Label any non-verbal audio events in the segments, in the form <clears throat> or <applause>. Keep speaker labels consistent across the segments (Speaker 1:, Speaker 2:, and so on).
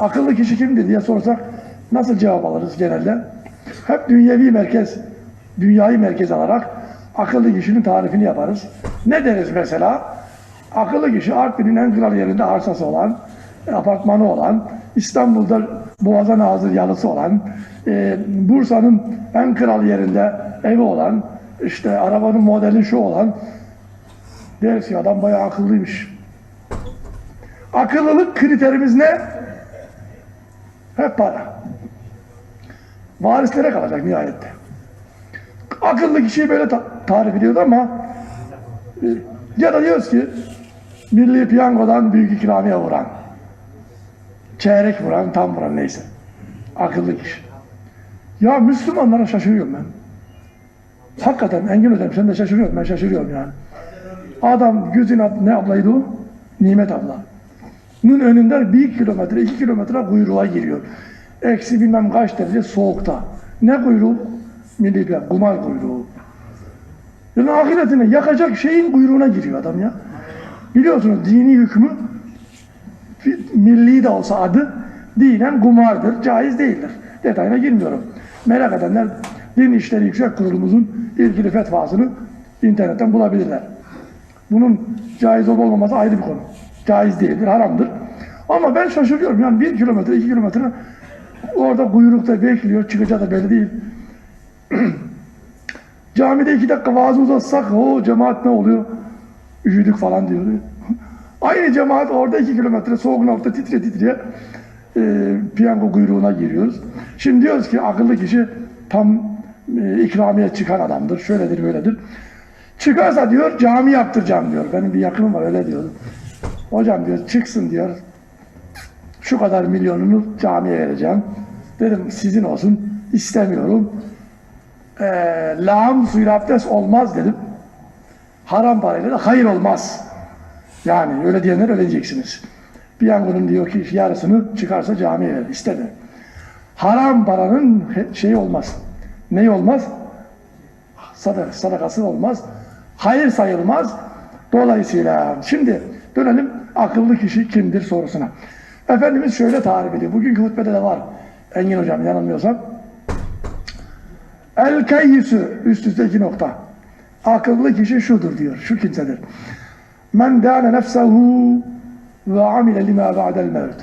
Speaker 1: Akıllı kişi kimdir diye sorsak nasıl cevap alırız genelde? Hep dünyevi merkez, dünyayı merkez alarak akıllı kişinin tarifini yaparız. Ne deriz mesela? Akıllı kişi Artvin'in en kral yerinde arsası olan, apartmanı olan, İstanbul'da Boğaz'a nazır yalısı olan, e, Bursa'nın en kral yerinde evi olan, işte arabanın modeli şu olan, deriz ki adam bayağı akıllıymış. Akıllılık kriterimiz ne? Hep para. Varislere kalacak nihayette. Akıllı kişiyi böyle ta- tarif ediyordu ama e, ya da diyoruz ki milli piyangodan büyük ikramiye vuran, çeyrek vuran, tam vuran neyse. Akıllı kişi. Ya Müslümanlara şaşırıyorum ben. Hakikaten Engin Hocam sen de şaşırıyorum. Ben şaşırıyorum yani. Adam Güzin ne ablaydı o? Nimet abla. Nun önünde bir kilometre, iki kilometre kuyruğa giriyor. Eksi bilmem kaç derece soğukta. Ne kuyruğu? Milli kumar kuyruğu. Yani ahiretine yakacak şeyin kuyruğuna giriyor adam ya. Biliyorsunuz dini hükmü milli de olsa adı dinen kumardır, caiz değildir. Detayına girmiyorum. Merak edenler Din İşleri Yüksek Kurulumuzun ilgili fetvasını internetten bulabilirler. Bunun caiz olup olmaması ayrı bir konu. Caiz değildir, haramdır. Ama ben şaşırıyorum. Yani bir kilometre, iki kilometre orada kuyrukta bekliyor, çıkacağı da belli değil. <clears throat> Camide iki dakika vaaz uzatsak, o cemaat ne oluyor? Üşüdük falan diyor. <laughs> Aynı cemaat orada iki kilometre soğuk nokta titre titre e, piyango kuyruğuna giriyoruz. Şimdi diyoruz ki akıllı kişi tam e, ikramiye çıkan adamdır. Şöyledir böyledir. Çıkarsa diyor cami yaptıracağım diyor. Benim bir yakınım var öyle diyor. Hocam diyor çıksın diyor. Şu kadar milyonunu camiye vereceğim. Dedim sizin olsun istemiyorum. Ee, lağım suyla abdest olmaz dedim. Haram parayla da hayır olmaz. Yani öyle diyenler öyle diyeceksiniz. Piyangonun diyor ki yarısını çıkarsa camiye ver. İstedi. Haram paranın şeyi olmaz. Neyi olmaz? Sadak, sadakası olmaz. Hayır sayılmaz. Dolayısıyla şimdi dönelim akıllı kişi kimdir sorusuna. Efendimiz şöyle tarif ediyor. Bugünkü hutbede de var. Engin hocam yanılmıyorsam. El keyyisü üst üste iki nokta. Akıllı kişi şudur diyor. Şu kimsedir. Men dâne nefsehu ve amile lima ba'del mevt.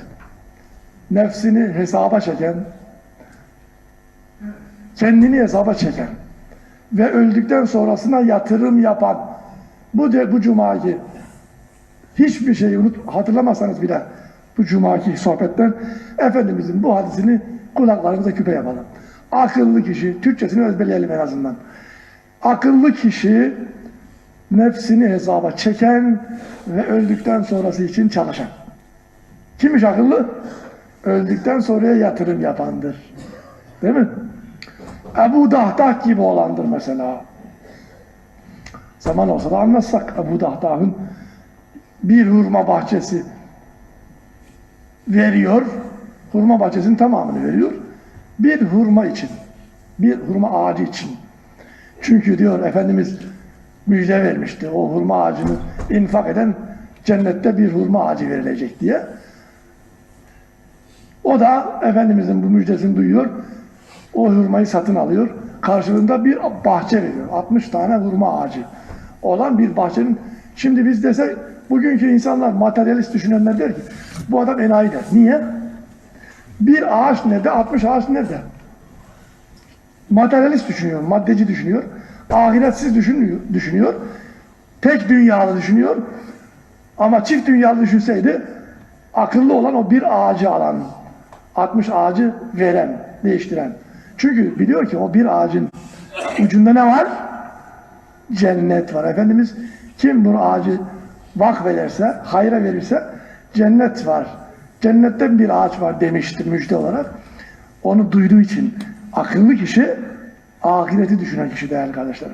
Speaker 1: Nefsini hesaba çeken, kendini hesaba çeken ve öldükten sonrasına yatırım yapan bu de bu cumayı hiçbir şeyi unut hatırlamazsanız bile bu cumayki sohbetten Efendimizin bu hadisini kulaklarımıza küpe yapalım. Akıllı kişi, Türkçesini ezberleyelim en azından. Akıllı kişi nefsini hesaba çeken ve öldükten sonrası için çalışan. Kimmiş akıllı? Öldükten sonraya yatırım yapandır. Değil mi? Ebu Dahdah gibi olandır mesela. Zaman olsa da anlatsak Ebu Dahdah'ın bir hurma bahçesi veriyor. Hurma bahçesinin tamamını veriyor. Bir hurma için. Bir hurma ağacı için. Çünkü diyor Efendimiz müjde vermişti. O hurma ağacını infak eden cennette bir hurma ağacı verilecek diye. O da Efendimizin bu müjdesini duyuyor. O hurmayı satın alıyor. Karşılığında bir bahçe veriyor. 60 tane hurma ağacı olan bir bahçenin. Şimdi biz desek bugünkü insanlar materyalist düşünenler der ki bu adam enayi der. Niye? Bir ağaç nerede? 60 ağaç nerede? Materyalist düşünüyor, maddeci düşünüyor. Ahiretsiz düşünüyor, düşünüyor. Tek dünyalı düşünüyor. Ama çift dünyalı düşünseydi akıllı olan o bir ağacı alan, 60 ağacı veren, değiştiren. Çünkü biliyor ki o bir ağacın ucunda ne var? Cennet var. Efendimiz kim bu ağacı vakfederse, hayra verirse cennet var. Cennetten bir ağaç var demiştir müjde olarak. Onu duyduğu için akıllı kişi ahireti düşünen kişi değerli kardeşlerim.